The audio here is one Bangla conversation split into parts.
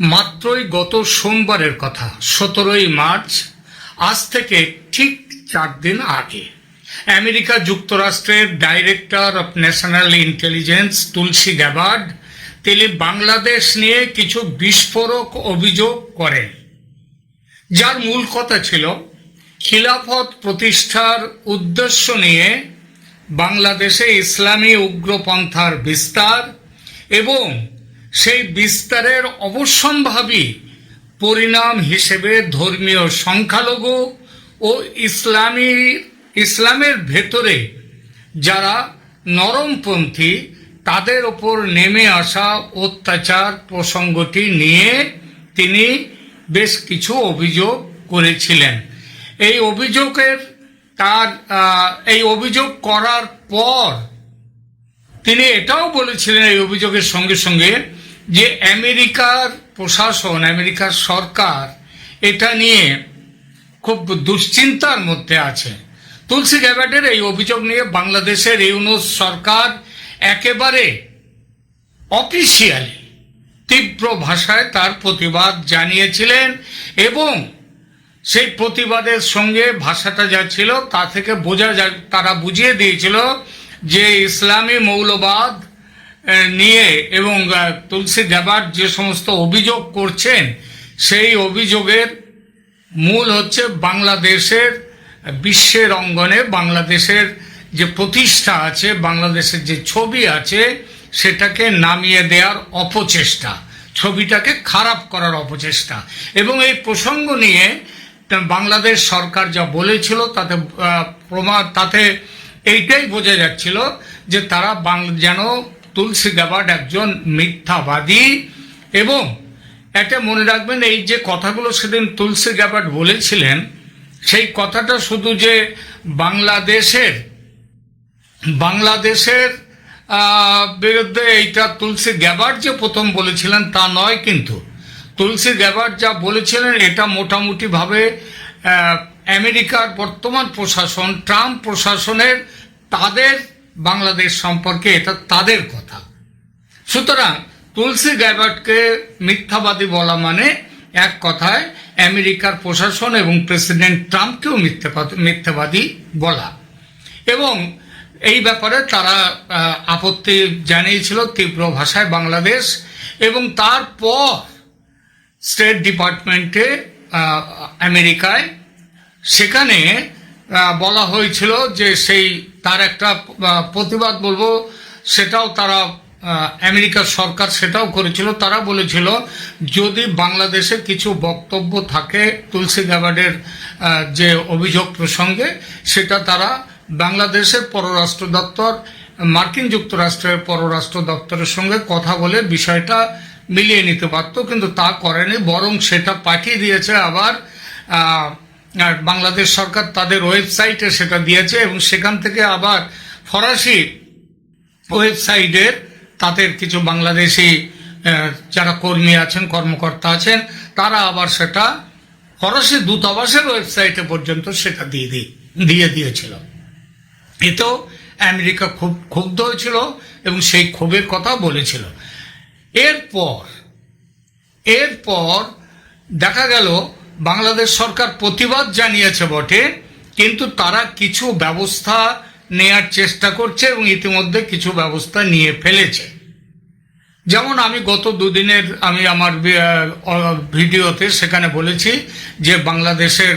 মাত্রই গত সোমবারের কথা, সতেরোই মার্চ, আজ থেকে ঠিক চার দিন আগে। আমেরিকা যুক্তরাষ্ট্রের director of national intelligence Tulsi Gabbard তিনি বাংলাদেশ নিয়ে কিছু বিস্ফোরক অভিযোগ করেন। যার মূল কথা ছিল, খিলাফত প্রতিষ্ঠার উদ্দেশ্য নিয়ে বাংলাদেশে ইসলামী উগ্রপন্থার বিস্তার এবং সেই বিস্তারের অবশ্যম্ভাবী পরিণাম হিসেবে ধর্মীয় সংখ্যালঘু ও ইসলামী, ইসলামের ভেতরে যারা নরমপন্থী, তাদের ওপর নেমে আসা অত্যাচার প্রসঙ্গটি নিয়ে তিনি বেশ কিছু অভিযোগ করেছিলেন। এই অভিযোগের তার এই অভিযোগ করার পর তিনি এটাও বলেছিলেন, এই অভিযোগের সঙ্গে সঙ্গে যে আমেরিকার প্রশাসন, আমেরিকার সরকার এটা নিয়ে খুব দুশ্চিন্তার মধ্যে আছে। তুলসী গ্যাবার্ডের এই অভিযোগ নিয়ে বাংলাদেশের ইউনুস সরকার একেবারে অফিসিয়ালি তীব্র ভাষায় তার প্রতিবাদ জানিয়েছিলেন এবং সেই প্রতিবাদের সঙ্গে ভাষাটা যা ছিল তা থেকে বোঝা যায়, তারা বুঝিয়ে দিয়েছিল যে ইসলামী মৌলবাদ নিয়ে এবং তুলসী গ্যাবার্ড যে সমস্ত অভিযোগ করছেন, সেই অভিযোগের মূল হচ্ছে বাংলাদেশের, বিশ্বের অঙ্গনে বাংলাদেশের যে প্রতিষ্ঠা আছে, বাংলাদেশের যে ছবি আছে, সেটাকে নামিয়ে দেওয়ার অপচেষ্টা, ছবিটাকে খারাপ করার অপচেষ্টা। এবং এই প্রসঙ্গ নিয়ে বাংলাদেশ সরকার যা বলেছিল, তাতে প্রমাণ, তাতে এইটাই বোঝা যাচ্ছিল যে তারা বাং, যেন তুলসী গ্যাবার্ড একজন মিথ্যাবাদী এবং এটা মনে রাখবেন, এই যে কথাগুলো সেদিন তুলসী গ্যাবার্ড বলেছিলেন, সেই কথাটা শুধু যে বাংলাদেশের বাংলাদেশের বিরুদ্ধে এইটা তুলসী গ্যাবার্ড যে প্রথম বলেছিলেন তা নয় কিন্তু। তুলসী গ্যাবার্ড যা বলেছিলেন, এটা মোটামুটিভাবে আমেরিকার বর্তমান প্রশাসন, ট্রাম্প প্রশাসনের তাদের বাংলাদেশ সম্পর্কে এটা তাদের কথা। সুতরাং তুলসী গ্যাবার্ডকে মিথ্যাবাদী বলা মানে এক কথায় আমেরিকার প্রশাসন এবং প্রেসিডেন্ট ট্রাম্পকেও মিথ্যে মিথ্যাবাদী বলা। এবং এই ব্যাপারে তারা আপত্তি জানিয়েছিল তীব্র ভাষায় বাংলাদেশ এবং তারপর স্টেট ডিপার্টমেন্টে আমেরিকায়। সেখানে বলা হয়েছিল যে সেই তার একটা প্রতিবাদ বলব, সেটাও তারা আমেরিকার সরকার সেটাও করেছিল। তারা বলেছিল, যদি বাংলাদেশে কিছু বক্তব্য থাকে তুলসী গ্যাবার্ডের যে অভিযোগ প্রসঙ্গে, সেটা তারা বাংলাদেশের পররাষ্ট্র দপ্তর, মার্কিন যুক্তরাষ্ট্রের পররাষ্ট্র দপ্তরের সঙ্গে কথা বলে বিষয়টা মিলিয়ে নিতে পারতো, কিন্তু তা করেনি, বরং সেটা পাঠিয়ে দিয়েছে আবার আর বাংলাদেশ সরকার তাদের ওয়েবসাইটে সেটা দিয়েছে এবং সেখান থেকে আবার ফরাসি ওয়েবসাইটের তাদের কিছু বাংলাদেশি যারা কর্মী আছেন, কর্মকর্তা আছেন, তারা আবার সেটা ফরাসি দূতাবাসের ওয়েবসাইটে পর্যন্ত সেটা দিয়ে দিয়ে দিয়ে দিয়েছিল। এতেও আমেরিকা খুব ক্ষুব্ধ হয়েছিল এবং সেই ক্ষোভের কথা বলেছিল। এরপর এরপর দেখা গেল বাংলাদেশ সরকার প্রতিবাদ জানিয়েছে বটে, কিন্তু তারা কিছু ব্যবস্থা নেয়ার চেষ্টা করছে এবং ইতিমধ্যে কিছু ব্যবস্থা নিয়ে ফেলেছে। যেমন আমি গত দুদিনের আমি আমার ভিডিওতে সেখানে বলেছি যে বাংলাদেশের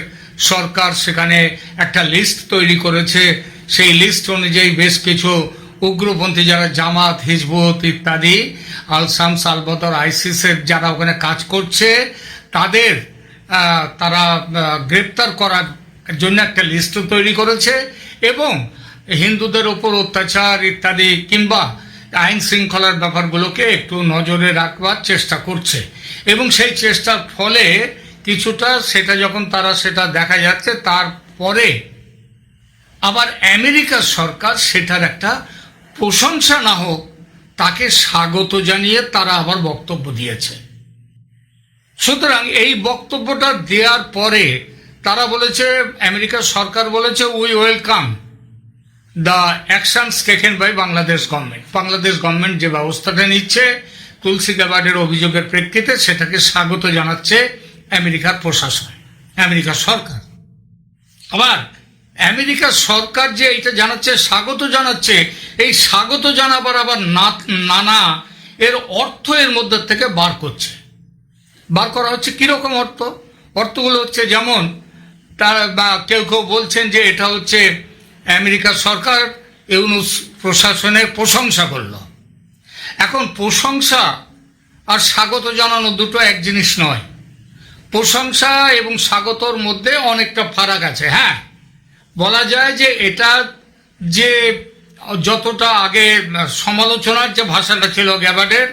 সরকার সেখানে একটা লিস্ট তৈরি করেছে। সেই লিস্ট অনুযায়ী বেশ কিছু উগ্রপন্থী যারা জামাত, হিজবুত ইত্যাদি আল শামস আল আইসিসের যারা ওখানে কাজ করছে, তাদের তারা গ্রেপ্তার করার জন্য একটা লিস্ট তৈরি করেছে এবং হিন্দুদের ওপর অত্যাচার ইত্যাদি কিংবা আইন শৃঙ্খলার ব্যাপারগুলোকে একটু নজরে রাখবার চেষ্টা করছে। এবং সেই চেষ্টার ফলে কিছুটা সেটা যখন তারা সেটা দেখা যাচ্ছে, তারপরে আবার আমেরিকার সরকার সেটার একটা প্রশংসা না হোক, তাকে স্বাগত জানিয়ে তারা আবার বক্তব্য দিয়েছে। সুতরাং এই বক্তব্যটা দেওয়ার পরে তারা বলেছে, আমেরিকার সরকার বলেছে we welcome the actions taken by Bangladesh government Bangladesh government যে ব্যবস্থাটা নিচ্ছে, তুলসী গ্যাবার্ডের অভিযোগের প্রেক্ষিতে সেটাকে স্বাগত জানাচ্ছে আমেরিকার প্রশাসন, আমেরিকার সরকার। আবার আমেরিকার সরকার যে এটা জানাচ্ছে, স্বাগত জানাচ্ছে, এই স্বাগত জানাবার আবার নানা এর অর্থ এর মধ্যে থেকে বার করছে। বার করা হচ্ছে কীরকম অর্থ? অর্থগুলো হচ্ছে যেমন, তার বা কেউ কেউ বলছেন যে এটা হচ্ছে আমেরিকার সরকার ইউনুস প্রশাসনের প্রশংসা করল। এখন প্রশংসা আর স্বাগত জানানো দুটো এক জিনিস নয়। প্রশংসা এবং স্বাগতর মধ্যে অনেকটা ফারাক আছে হ্যাঁ। বলা যায় যে এটা যে যতটা আগে সমালোচনার যে ভাষাটা ছিল গ্যাবার্ডের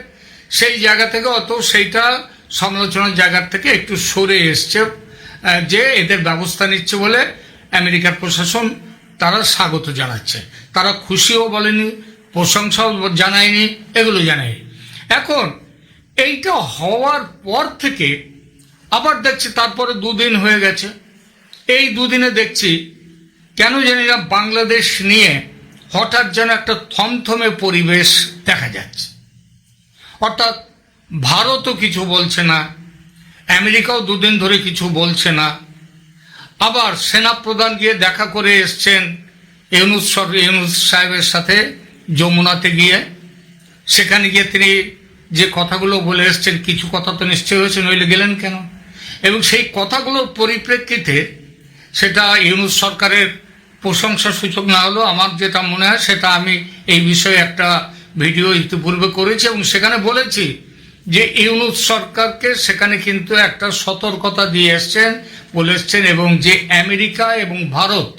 সেই জায়গা থেকে অত সেইটা সমালোচনার জায়গার থেকে একটু সরে এসছে যে এদের ব্যবস্থা নিচ্ছে বলে আমেরিকার প্রশাসন তারা স্বাগত জানাচ্ছে। তারা খুশিও বলেনি, প্রশংসাও জানায়নি, এগুলো জানায়নি। এখন এইটা হওয়ার পর থেকে আবার দেখছি তারপরে দুদিন হয়ে গেছে। এই দুদিনে দেখছি কেন জানি না বাংলাদেশ নিয়ে হঠাৎ যেন একটা থমথমে পরিবেশ দেখা যাচ্ছে। অর্থাৎ ভারতও কিছু বলছে না, আমেরিকাও দুদিন ধরে কিছু বলছে না। আবার সেনাপ্রধান গিয়ে দেখা করে এসছেন ইউনুস ইউনুস সাহেবের সাথে যমুনাতে গিয়ে। সেখানে গিয়ে তিনি যে কথাগুলো বলে এসছেন, কিছু কথা তো নিশ্চয় হয়েছে, নইলে গেলেন কেন? এবং সেই কথাগুলোর পরিপ্রেক্ষিতে সেটা ইউনুস সরকারের প্রশংসা সূচক না হলেও আমার যেটা মনে হয় সেটা আমি এই বিষয়ে একটা ভিডিও ইতিপূর্বে করেছি এবং সেখানে বলেছি যে ইউনুস সরকারকে সেখানে কিন্তু একটা সতর্কতা দিয়ে এসছেন, বলে এসছেন, এবং যে আমেরিকা এবং ভারত,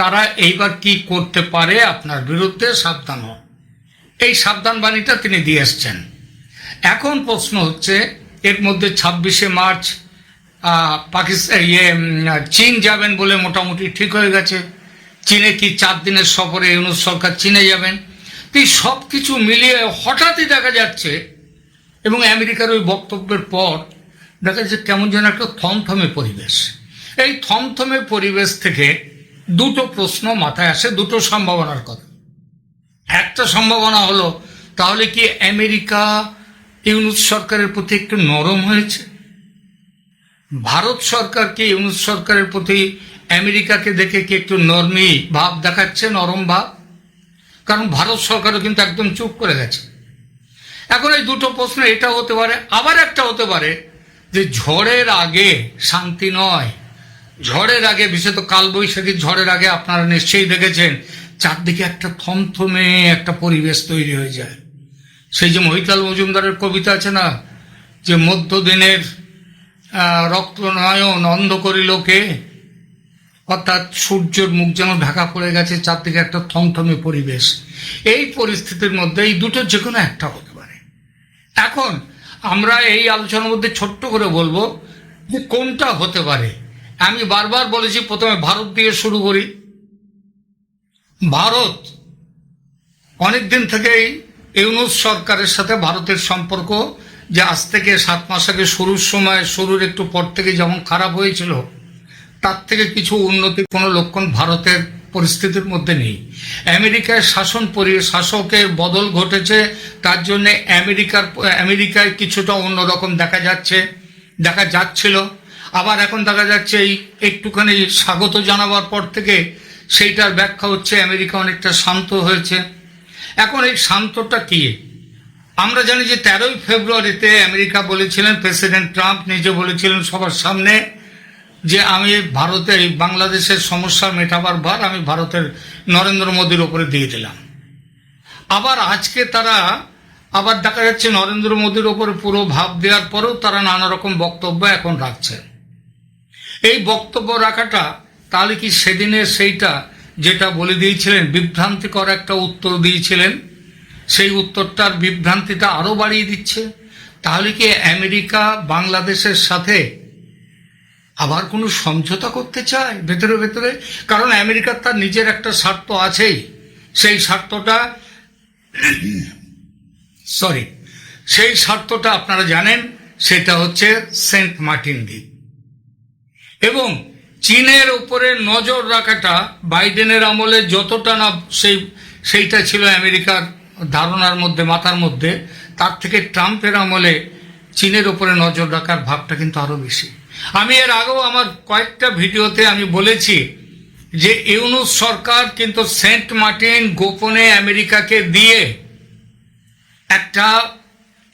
তারা এইবার কি করতে পারে আপনার বিরুদ্ধে সাবধান হন। এই সাবধান বাণীটা তিনি দিয়ে এসছেন। এখন প্রশ্ন হচ্ছে, এর মধ্যে ছাব্বিশে মার্চ পাকিস্তান ইয়ে চীন যাবেন বলে মোটামুটি ঠিক হয়ে গেছে। চীনে কি চার দিনের সফরে ইউনুস সরকার চীনে যাবেন? তো সব কিছু মিলিয়ে হঠাৎই দেখা যাচ্ছে এবং আমেরিকার ওই বক্তব্যের পর দেখা যাচ্ছে কেমন যেন একটা থমথমে পরিবেশ। এই থমথমে পরিবেশ থেকে দুটো প্রশ্ন মাথায় আসে, দুটো সম্ভাবনার কথা। একটা সম্ভাবনা হলো, তাহলে কি আমেরিকা ইউনুস সরকারের প্রতি একটু নরম হয়েছে? ভারত সরকার কি ইউনুস সরকারের প্রতি আমেরিকাকে দেখে কি একটু নরমি ভাব দেখাচ্ছে, নরম ভাব? কারণ ভারত সরকারও কিন্তু একদম চুপ করে গেছে। এখন এই দুটো প্রশ্ন এটা হতে পারে আবার একটা হতে পারে যে ঝড়ের আগে শান্তি নয়। ঝড়ের আগে বিশেষত কালবৈশাখী ঝড়ের আগে আপনারা নিশ্চয়ই দেখেছেন চারদিকে একটা থমথমে একটা পরিবেশ তৈরি হয়ে যায়। সেই যে মহিতাল মজুমদারের কবিতা আছে না যে মধ্যদিনের আহ, রক্ত নয়ন অন্ধ করিল কে অর্থাৎ সূর্যের মুখ যেন ঢাকা পড়ে গেছে চারদিকে একটা থমথমে পরিবেশ। এই পরিস্থিতির মধ্যে এই দুটো যে কোনো একটা হতে এখন আমরা এই আলোচনার মধ্যে ছোট্ট করে বলব যে কোনটা হতে পারে। আমি বারবার বলেছি, প্রথমে ভারত দিয়ে শুরু করি। ভারত অনেক দিন থেকেই ইউনুস সরকারের সাথে ভারতের সম্পর্ক, যে আজ থেকে সাত মাস আগে শুরুর সময়, শুরুর একটু পর থেকে যেমন খারাপ হয়েছিল, তার থেকে কিছু উন্নতি কোনো লক্ষণ ভারতের পরিস্থিতির মধ্যে নেই। আমেরিকায় শাসন পরি শাসকের বদল ঘটেছে, তার জন্য আমেরিকার, আমেরিকায় কিছুটা অন্যরকম দেখা যাচ্ছে, দেখা যাচ্ছিল। আবার এখন দেখা যাচ্ছে এই একটুখানি স্বাগত জানাবার পর থেকে সেইটার ব্যাখ্যা হচ্ছে আমেরিকা অনেকটা শান্ত হয়েছে। এখন এই শান্তটা কি? আমরা জানি যে তেরোই ফেব্রুয়ারিতে আমেরিকা বলেছিলেন, প্রেসিডেন্ট ট্রাম্প নিজে বলেছিলেন সবার সামনে যে আমি ভারতের এই বাংলাদেশের সমস্যা মেটাবার ভার আমি ভারতের নরেন্দ্র মোদীর ওপরে দিয়ে দিলাম। আবার আজকে তারা, আবার দেখা যাচ্ছে নরেন্দ্র মোদীর ওপরে পুরো ভাব দেওয়ার পরেও তারা নানা রকম বক্তব্য এখন রাখছে। এই বক্তব্য রাখাটা তাহলে কি সেদিনে সেইটা যেটা বলে দিয়েছিলেন, বিভ্রান্তিকর একটা উত্তর দিয়েছিলেন, সেই উত্তরটার বিভ্রান্তিটা আরও বাড়িয়ে দিচ্ছে? তাহলে কি আমেরিকা বাংলাদেশের সাথে আবার কোনো সমঝোতা করতে চায় ভেতরে ভেতরে? কারণ আমেরিকার তার নিজের একটা স্বার্থ আছেই। সেই স্বার্থটা সরি, সেই স্বার্থটা আপনারা জানেন, সেটা হচ্ছে সেন্ট মার্টিন দ্বীপ এবং চীনের উপরে নজর রাখাটা বাইডেনের আমলে যতটা না সেই, সেইটা ছিল আমেরিকার ধারণার মধ্যে, মাথার মধ্যে, তার থেকে ট্রাম্পের আমলে চীনের ওপরে নজর রাখার ভাবটা কিন্তু আরও বেশি। আমি এর আগেও আমার কয়েকটা ভিডিওতে আমি বলেছি যে ইউনুস সরকার কিন্তু সেন্ট মার্টিন গোপনে আমেরিকাকে দিয়ে একটা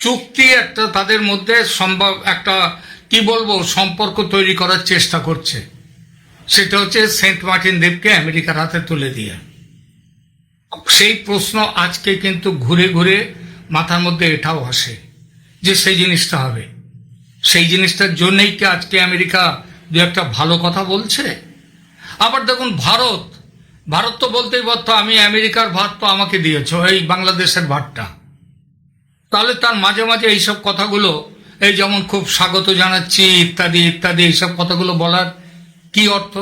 চুক্তি, একটা তাদের মধ্যে সম্ভব, একটা, কি বলব, সম্পর্ক তৈরি করার চেষ্টা করছে। সেটা হচ্ছে সেন্ট মার্টিন দ্বীপকে আমেরিকার হাতে তুলে দিয়ে। সেই প্রশ্ন আজকে কিন্তু ঘুরে ঘুরে মাথার মধ্যে এটাও আসে যে সেই জিনিসটা হবে। সেই জিনিসটার জন্যই কি আজকে আমেরিকা দু একটা ভালো কথা বলছে? আবার দেখুন, ভারত ভারত তো বলতেই পারতো, আমি আমেরিকার ভাত তো আমাকে দিয়েছ, এই বাংলাদেশের ভাতটা। তাহলে তার মাঝে মাঝে এইসব কথাগুলো, এই যেমন খুব স্বাগত জানাচ্ছি, ইত্যাদি ইত্যাদি, এইসব কথাগুলো বলার কি অর্থ?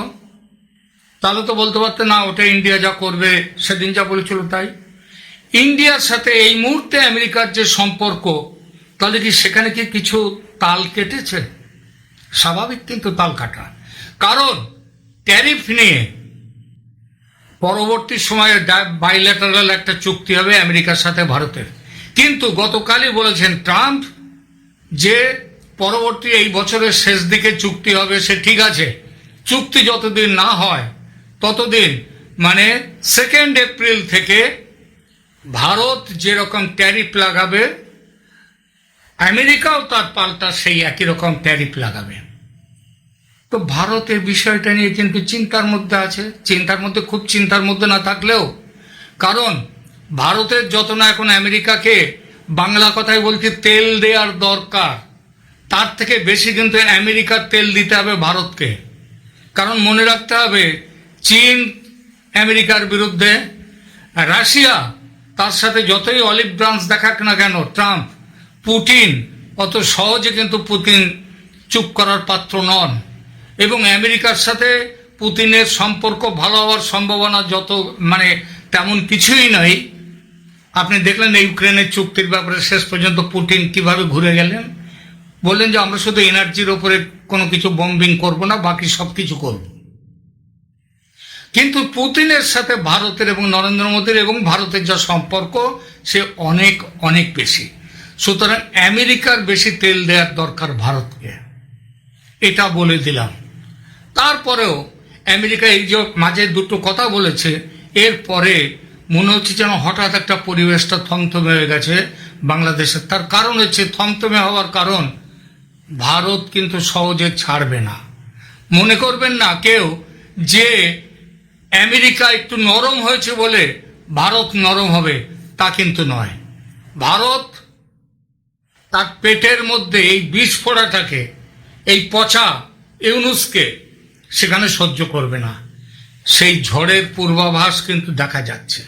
তাহলে তো বলতে পারতে, না, ওটা ইন্ডিয়া যা করবে, সেদিন যা বলেছিল তাই। ইন্ডিয়ার সাথে এই মুহূর্তে আমেরিকার যে সম্পর্ক, তাহলে কি সেখানে কি কিছু তাল কেটেছে, স্বাভাবিক কিন্তু তাল কাটা। কারণ ট্যারিফ নিয়ে পরবর্তী সময়ে বাইলেটারাল একটা চুক্তি হবে আমেরিকার সাথে ভারতের। কিন্তু গতকালই বলেছেন ট্রাম্প যে পরবর্তী এই বছরের শেষ দিকে চুক্তি হবে, সে ঠিক আছে। চুক্তি যতদিন না হয়, ততদিন মানে সেকেন্ড এপ্রিল থেকে ভারত যেরকম ট্যারিফ লাগাবে আমেরিকাও তার পাল্টা সেই একই রকম ট্যারিফ লাগাবে। তো ভারতের বিষয়টা নিয়ে কিন্তু চিন্তার মধ্যে আছে। চিন্তার মধ্যে খুব চিন্তার মধ্যে না থাকলেও, কারণ ভারতের যত না এখন আমেরিকাকে বাংলা কথায় বলছি, তেল দেওয়ার দরকার। তার থেকে বেশি কিন্তু আমেরিকার তেল দিতে হবে ভারতকে। কারণ মনে রাখতে হবে, চীন আমেরিকার বিরুদ্ধে, রাশিয়া তার সাথে যতই অলিভ ব্রাঞ্চ দেখাক না কেন, ট্রাম্প পুটিন অত সহজে কিন্তু পুতিন চুপ করার পাত্র নন। এবং আমেরিকার সাথে পুতিনের সম্পর্ক ভালো হওয়ার সম্ভাবনা যত মানে তেমন কিছুই নয় আপনি দেখলেন ইউক্রেনের চুক্তির ব্যাপারে শেষ পর্যন্ত পুটিন কীভাবে ঘুরে গেলেন? বললেন যে, আমরা শুধু এনার্জির ওপরে কোনো কিছু বম্বিং করব না, বাকি সব কিছু করব। কিন্তু পুতিনের সাথে ভারতের এবং নরেন্দ্র মোদীর এবং ভারতের যা সম্পর্ক, সে অনেক অনেক বেশি। সুতরাং আমেরিকার বেশি তেল দেওয়ার দরকার ভারতকে। এটা বলে দিলাম। তারপরেও আমেরিকা এই যে মাঝে দুটো কথা বলেছে, এরপরে মনে হচ্ছে যেন হঠাৎ একটা পরিবেশটা থমথমে হয়ে গেছে বাংলাদেশের। তার কারণ হচ্ছে থমথমে হওয়ার কারণ, ভারত কিন্তু সহজে ছাড়বে না। মনে করবেন না কেউ যে আমেরিকা একটু নরম হয়েছে বলে ভারত নরম হবে, তা কিন্তু নয়। ভারত তার পেটের মধ্যে এই বিষ ফোড়াটাকে এই পচা ইউনুসকে সেখানে সহ্য করবে না। সেই ঝড়ের পূর্বাভাস কিন্তু দেখা যাচ্ছে।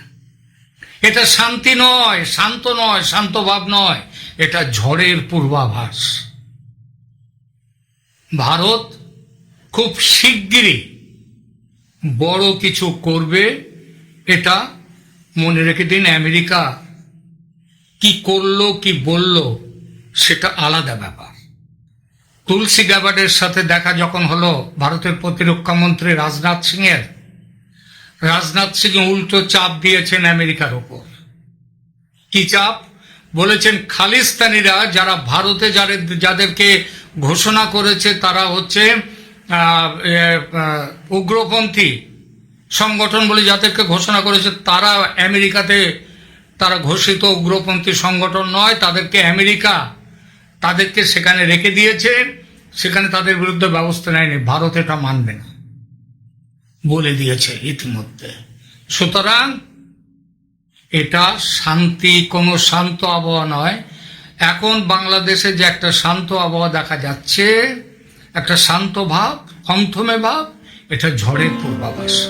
এটা শান্তি নয়, শান্ত নয়, শান্ত ভাব নয়, এটা ঝড়ের পূর্বাভাস। ভারত খুব শিগগিরই বড় কিছু করবে, এটা মনে রেখে দিন আমেরিকা। কি করল, কি বলল সেটা আলাদা ব্যাপার। তুলসী গ্যাবার্ডের সাথে দেখা যখন হলো ভারতের প্রতিরক্ষা মন্ত্রী রাজনাথ সিং এর রাজনাথ সিং উল্টো চাপ দিয়েছেন আমেরিকার ওপর। কি চাপ? বলেছেন খালিস্তানিরা যারা ভারতে যাদের যাদেরকে ঘোষণা করেছে তারা হচ্ছে উগ্রপন্থী সংগঠন বলে যাদেরকে ঘোষণা করেছে তারা আমেরিকাতে, তারা ঘোষিত উগ্রপন্থী সংগঠন নয়, তাদেরকে আমেরিকা তাদেরকে সেখানে রেখে দিয়েছে সেখানে তাদের বিরুদ্ধে ব্যবস্থা নেয়নি। ভারত এটা মানবে না। বলে দিয়েছে ইতিমধ্যে। সুতরাং এটা শান্তি, কোনো শান্ত আবহাওয়া নয়। এখন বাংলাদেশে যে একটা শান্ত আবহাওয়া দেখা যাচ্ছে, একটা শান্ত ভাব থমথমে ভাব, এটা ঝড়ের পূর্বাভাস।